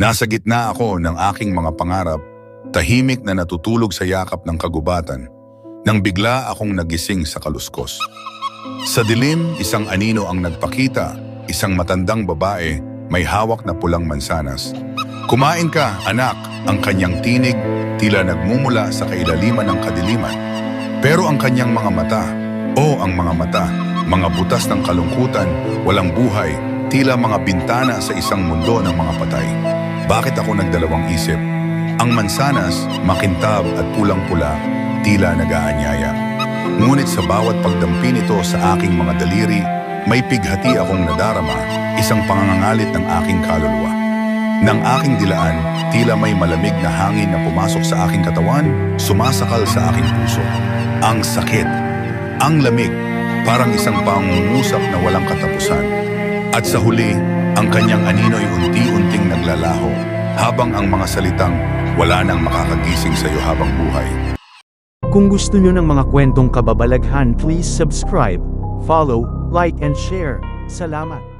Nasa gitna ako ng aking mga pangarap, tahimik na natutulog sa yakap ng kagubatan, nang bigla akong nagising sa kaluskos. Sa dilim, isang anino ang nagpakita, isang matandang babae, may hawak na pulang mansanas. Kumain ka, anak, ang kanyang tinig, tila nagmumula sa kailaliman ng kadiliman. Pero ang kanyang mga mata, o ang mga mata, mga butas ng kalungkutan, walang buhay, tila mga bintana sa isang mundo ng mga patay. Bakit ako nagdalawang isip? Ang mansanas, makintab at pulang-pula, tila nag-aanyaya. Ngunit sa bawat pagdampi nito sa aking mga daliri, may pighati akong nadarama, isang pangangalit ng aking kaluluwa. Nang aking dilaan, tila may malamig na hangin na pumasok sa aking katawan, sumasakal sa aking puso. Ang sakit, ang lamig, parang isang pangungusap na walang katapusan. At sa huli, ang kanyang anino'y unti-unting naglalaho, habang ang mga salitang wala nang makakagising sa iyo habang buhay. Kung gusto nyo ng mga kwentong kababalaghan please subscribe, follow, like and share. Salamat!